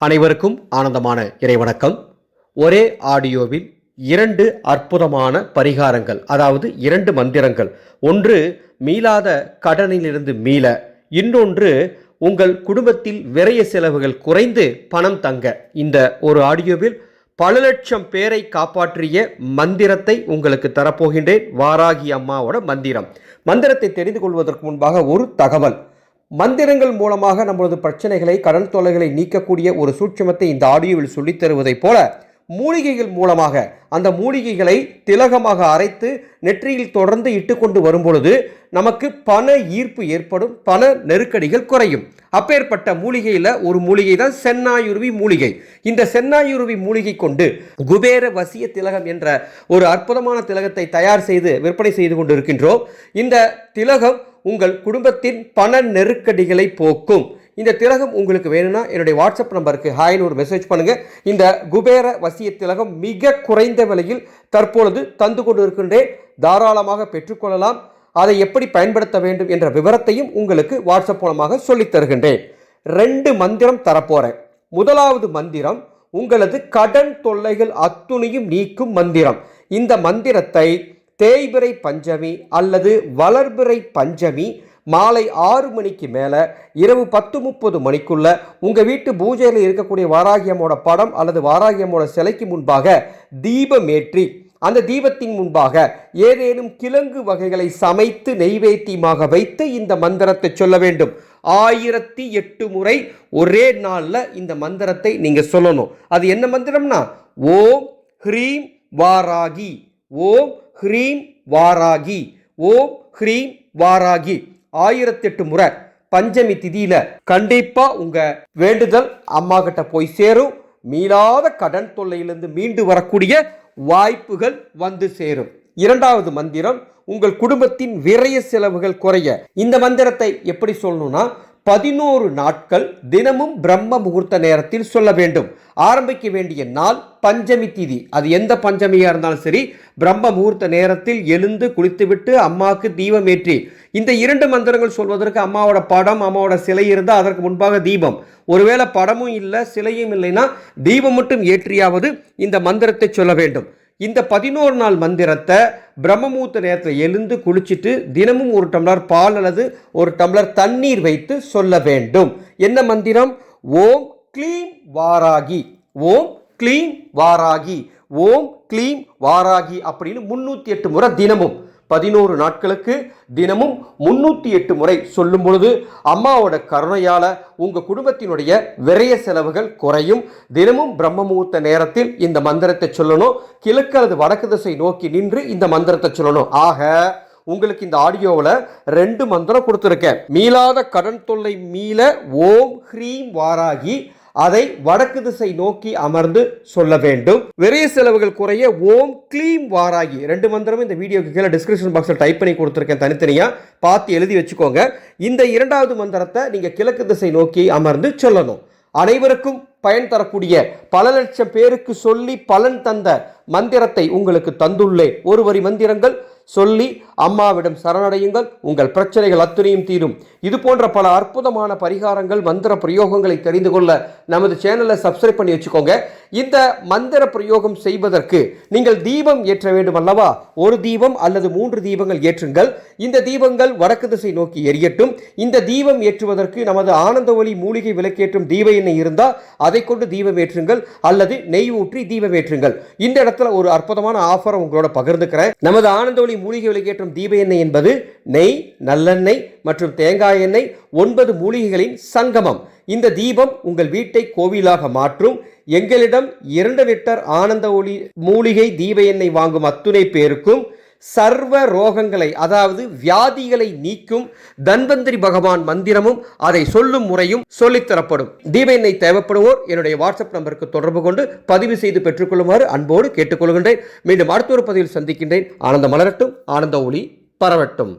அனைவருக்கும் ஆனந்தமான இறைவணக்கம். ஒரே ஆடியோவில் இரண்டு அற்புதமான பரிகாரங்கள் அதாவது இரண்டு மந்திரங்கள். ஒன்று மீளாத கடனிலிருந்து மீள. இன்னொன்று உங்கள் குடும்பத்தில் விரைய செலவுகள் குறைந்து பணம் தங்க. இந்த ஒரு ஆடியோவில் பல லட்சம் பேரை காப்பாற்றிய மந்திரத்தை உங்களுக்கு தரப்போகின்றேன். வாராகி அம்மாவோட மந்திரம். மந்திரத்தை தெரிந்து கொள்வதற்கு முன்பாக ஒரு தகவல். மந்திரங்கள் மூலமாக நம்மளது பிரச்சனைகளை கடன் தொல்லைகளை நீக்கக்கூடிய ஒரு சூட்சமத்தை இந்த ஆடியோவில் சொல்லித் தருவதைப் போல மூலிகைகள் மூலமாக அந்த மூலிகைகளை திலகமாக அரைத்து நெற்றியில் தொடர்ந்து இட்டுக்கொண்டு வரும்பொழுது நமக்கு பண ஈர்ப்பு ஏற்படும் பண நெருக்கடிகள் குறையும். அப்பேற்பட்ட மூலிகையில் ஒரு மூலிகை தான் சென்னாயுருவி மூலிகை. இந்த சென்னாயுருவி மூலிகை கொண்டு குபேர வசிய திலகம் என்ற ஒரு அற்புதமான திலகத்தை தயார் செய்து விற்பனை செய்து கொண்டு இருக்கின்றோம் இந்த திலகம் உங்கள் குடும்பத்தின் பண நெருக்கடிகளை போக்கும். இந்த திலகம் உங்களுக்கு வேணும்னா என்னுடைய வாட்ஸ்அப் நம்பருக்கு ஹாய்னு ஒரு மெசேஜ் பண்ணுங்க. இந்த குபேர வசிய திலகம் மிக குறைந்த விலையில் தற்பொழுது தந்து கொண்டு இருக்கின்றேன் தாராளமாக பெற்றுக்கொள்ளலாம். அதை எப்படி பயன்படுத்த வேண்டும் என்ற விவரத்தையும் உங்களுக்கு வாட்ஸ்அப் மூலமாக சொல்லித் தருகின்றேன். ரெண்டு மந்திரம் தரப்போறேன். முதலாவது மந்திரம் உங்களது கடன் தொல்லைகள் அத்துணையும் நீக்கும் மந்திரம். இந்த மந்திரத்தை தேய்பிறை பஞ்சமி அல்லது வளர்பிறை பஞ்சமி மாலை ஆறு மணிக்கு மேலே இரவு பத்து முப்பது மணிக்குள்ள உங்கள் வீட்டு பூஜையில் இருக்கக்கூடிய வாராகியமோட படம் அல்லது வாராகியமோட சிலைக்கு முன்பாக தீபமேற்றி அந்த தீபத்தின் முன்பாக ஏதேனும் கிழங்கு வகைகளை சமைத்து நெய்வேத்தியமாக வைத்து இந்த மந்திரத்தை சொல்ல வேண்டும். ஆயிரத்தி எட்டு முறை ஒரே நாளில் இந்த மந்திரத்தை நீங்கள் சொல்லணும். அது என்ன மந்திரம்னா? ஓம் ஹ்ரீம் வாராகி. ஓம் ஹ்ரீம் வாராகி. ஓம் ஹ்ரீம் வாராகி. ஆயிரத்தெட்டு முறை பஞ்சமி திதியில கண்டிப்பா உங்க வேண்டுதல் அம்மா கிட்ட போய் சேரும். மீளாத கடன் தொல்லையிலிருந்து மீண்டு வரக்கூடிய வாய்ப்புகள் வந்து சேரும். இரண்டாவது மந்திரம் உங்கள் குடும்பத்தின் விரைய செலவுகள் குறைய. இந்த மந்திரத்தை எப்படி சொல்லணும்னா பதினோரு நாட்கள் தினமும் பிரம்ம முகூர்த்த நேரத்தில் சொல்ல வேண்டும். ஆரம்பிக்க வேண்டிய நாள் பஞ்சமி திதி. அது எந்த பஞ்சமியாக இருந்தாலும் சரி பிரம்ம முகூர்த்த நேரத்தில் எழுந்து குளித்துவிட்டு அம்மாவுக்கு தீபம் ஏற்றி இந்த இரண்டு மந்திரங்கள் சொல்வதற்கு அம்மாவோட படம் அம்மாவோட சிலை இருந்தால் அதற்கு முன்பாக தீபம். ஒருவேளை படமும் இல்லை சிலையும் இல்லைன்னா தீபம் மட்டும் ஏற்றியாவது இந்த மந்திரத்தை சொல்ல வேண்டும். இந்த பதினோரு நாள் மந்திரத்தை பிரம்மமூர்த்த நேரத்தில் எழுந்து குளிச்சுட்டு தினமும் ஒரு டம்ளர் பால் அல்லது ஒரு டம்ளர் தண்ணீர் வைத்து சொல்ல வேண்டும். என்ன மந்திரம்? ஓம் க்ளீம் வாராகி. ஓம் க்ளீம் வாராகி. ஓம் க்ளீம் வாராகி அப்படின்னு முன்னூற்றி எட்டு முறை தினமும் பதினோரு நாட்களுக்கு தினமும் முன்னூற்றி எட்டு முறை சொல்லும் பொழுது அம்மாவோட கருணையால் உங்கள் குடும்பத்தினுடைய விரைய செலவுகள் குறையும். தினமும் பிரம்ம முகூர்த்த நேரத்தில் இந்த மந்திரத்தை சொல்லணும். கிழக்கு அல்லது வடக்கு திசை நோக்கி நின்று இந்த மந்திரத்தை சொல்லணும். ஆக உங்களுக்கு இந்த ஆடியோவில் ரெண்டு மந்திரம் கொடுத்துருக்கேன். மீளாத கடன் தொல்லை மீள ஓம் ஹ்ரீம் வாராகி அதை வடக்கு திசை நோக்கி அமர்ந்து சொல்ல வேண்டும். விரைய செலவுகள் குறைய ஓம் க்ளீம் வாராகி. ரெண்டு மந்திரமும் இந்த வீடியோக்கு கீழே டிஸ்கிரிப்ஷன் பாக்ஸில் டைப் பண்ணி கொடுத்துருக்கேன் தனித்தனியாக பார்த்து எழுதி வச்சுக்கோங்க. இந்த இரண்டாவது மந்திரத்தை நீங்கள் கிழக்கு திசை நோக்கி அமர்ந்து சொல்லணும். அனைவருக்கும் பயன் தரக்கூடிய பல லட்சம் பேருக்கு சொல்லி பலன் தந்த மந்திரத்தை உங்களுக்கு தந்துள்ளே ஒரு வரி மந்திரங்கள் சொல்லி அம்மாவிடம் சரணடையுங்கள். உங்கள் பிரச்சனைகள் அத்துணையும் தீரும். இது போன்ற பல அற்புதமான பரிகாரங்கள் மந்திர பிரயோகங்களை தெரிந்து கொள்ள நமது சேனலை சப்ஸ்கிரைப் பண்ணி வச்சுக்கோங்க. இந்த மந்திர பிரயோகம் செய்வதற்கு நீங்கள் தீபம் ஏற்ற வேண்டும் அல்லவா? ஒரு தீபம் அல்லது மூன்று தீபங்கள் ஏற்றுங்கள். இந்த தீபங்கள் வடக்கு திசை நோக்கி எரியட்டும். இந்த தீபம் ஏற்றுவதற்கு நமது ஆனந்த ஒளி மூலிகை விளக்கேற்றும் தீப எண்ணெய் இருந்தால் அதை கொண்டு தீபம் ஏற்றுங்கள். அல்லது நெய் ஊற்றி தீபம் ஏற்றுங்கள். இந்த இடத்துல ஒரு அற்புதமான ஆஃபர் உங்களோட பகிர்ந்துக்கிறேன். நமது ஆனந்த ஒளி மூலிகை விளக்கேற்றும் தீப எண்ணெய் என்பது நெய் நல்லெண்ணெய் மற்றும் தேங்காய் எண்ணெய் ஒன்பது மூலிகைகளின் சங்கமம். இந்த தீபம் உங்கள் வீட்டை கோவிலாக மாற்றும். எங்களிடம் இரண்டு லிட்டர் ஆனந்த ஒளி மூலிகை தீப எண்ணெய் வாங்கும் அத்துணை பேருக்கும் சர்வ ரோகங்களை அதாவது வியாதிகளை நீக்கும் தன்வந்திரி பகவான் மந்திரமும் அதை சொல்லும் முறையும் சொல்லித்தரப்படும் தீப எண்ணெய் தேவைப்படுவோர் என்னுடைய வாட்ஸ்அப் நம்பருக்கு தொடர்பு கொண்டு பதிவு செய்து பெற்றுக்கொள்ளுமாறு அன்போடு கேட்டுக்கொள்கின்றேன். மீண்டும் அடுத்த ஒரு பதிவில் சந்திக்கின்றேன். ஆனந்த மலரட்டும் ஆனந்த ஒளி பரவட்டும்.